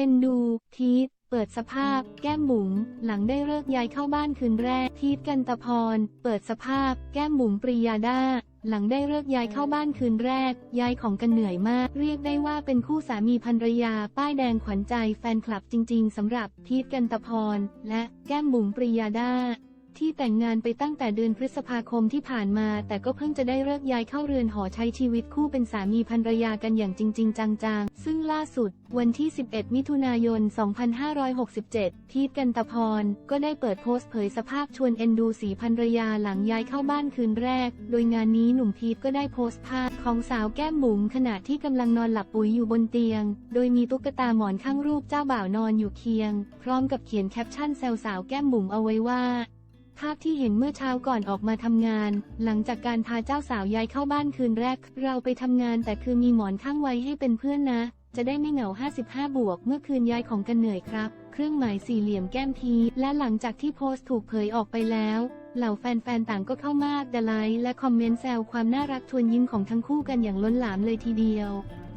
เอ็นดู ทีทเปิดสภาพ แก้มบุ๋มหลังได้เลิกย้ายเข้าบ้านคืนแรก ทีทกันตะพร เปิดสภาพ แก้มบุ๋มปริยาดาหลังได้เลิกย้ายเข้าบ้านคืนแรกย้ายของกันเหนื่อยมาก เรียกได้ว่าเป็นคู่สามีภรรยา ป้ายแดงขวัญใจแฟนคลับจริง ๆสำหรับทีทกันตะพร และแก้มบุ๋มปริยาดา ที่แต่งงานไปตั้งแต่เดือนพฤษภาคมที่ผ่านมา แต่ก็เพิ่งจะได้เลิกย้ายเข้าเรือนหอใช้ชีวิตคู่เป็นสามีภรรยากันอย่างจริง ๆ จังๆ ซึ่งล่าสุด วันที่ 11 มิถุนายน 2567 พีทกันตะพร ก็ได้เปิดโพสต์เผยสภาพชวนเอ็นดูสีภรรยาหลังย้ายเข้าบ้านคืนแรก โดยงานนี้หนุ่มพีทก็ได้โพสต์ภาพของสาวแก้มบุ๋มขณะที่กำลังนอนหลับปุ๋ยอยู่บนเตียง โดยมีตุ๊กตาหมอนข้างรูปเจ้าบ่าวนอนอยู่เคียง พร้อมกับเขียนแคปชั่นแซวสาวแก้มบุ๋มเอาไว้ว่า ภาพที่เห็นเมื่อเช้าก่อนออกมาทำงาน หลังจากการพาเจ้าสาวย้ายเข้าบ้านคืนแรก เราไปทำงานแต่คือมีหมอนข้างไว้ให้เป็นเพื่อนนะ จะได้ไม่เหงา 55 บวก เมื่อคืนย้ายของกันเหนื่อยครับ เครื่องหมายสี่เหลี่ยมแก้มพีและหลังจากที่โพสต์ถูกเผยออกไปแล้ว เหล่าแฟนๆ ต่างก็เข้ามาดไลค์และคอมเมนต์แซวความน่ารักชวนยิ้มของทั้งคู่กันอย่างล้นหลามเลยทีเดียว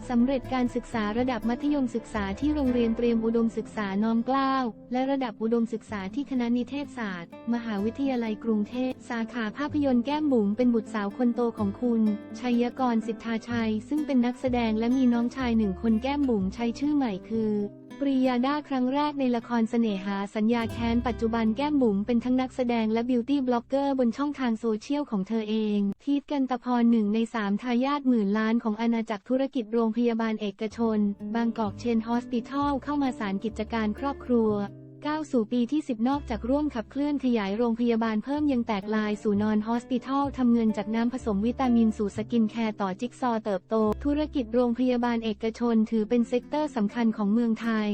สำเร็จการศึกษาระดับมัธยมศึกษาที่โรงเรียนเตรียมอุดมศึกษาน้อมเกล้า และระดับอุดมศึกษาที่คณะนิเทศศาสตร์ มหาวิทยาลัยกรุงเทพ สาขาภาพยนตร์แก้มบุ๋มเป็นบุตรสาวคนโตของคุณ ชัยกรสิทธาชัย ซึ่งเป็นนักแสดงและมีน้องชายหนึ่งคนแก้มบุ๋มใช้ชื่อใหม่คือปริยาดาครั้งแรกในละครเสน่หาสัญญาแค้นปัจจุบันแก้มบุ๋มเป็นทั้งนักแสดงและบิวตี้บล็อกเกอร์บนช่องทางโซเชียลของเธอเอง ทีทกันตะพรหนึ่งในสามทายาทหมื่นล้านของอาณาจักรธุรกิจโรงพยาบาลเอกชน บางกอกเชนฮอสปิทอลเข้ามาสารกิจการครอบครัว ก้าวสู่ปีที่ 10 นอกจากร่วมขับเคลื่อนขยายโรงพยาบาลเพิ่มยังแตกลายสู่นอนฮอสปิทอลทำเงินจากน้ำผสมวิตามินสู่สกินแคร์ต่อจิ๊กซอว์เติบโต ธุรกิจโรงพยาบาลเอกชนถือเป็นเซกเตอร์สำคัญของเมืองไทย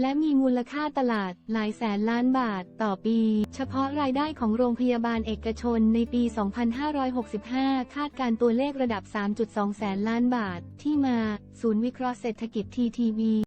และมีมูลค่าตลาดหลายแสนล้านบาทต่อปี เฉพาะรายได้ของโรงพยาบาลเอกชนในปี 2565 คาดการตัวเลขระดับ 3.2 แสนล้านบาท ที่มา ศูนย์วิเคราะห์เศรษฐกิจ TTV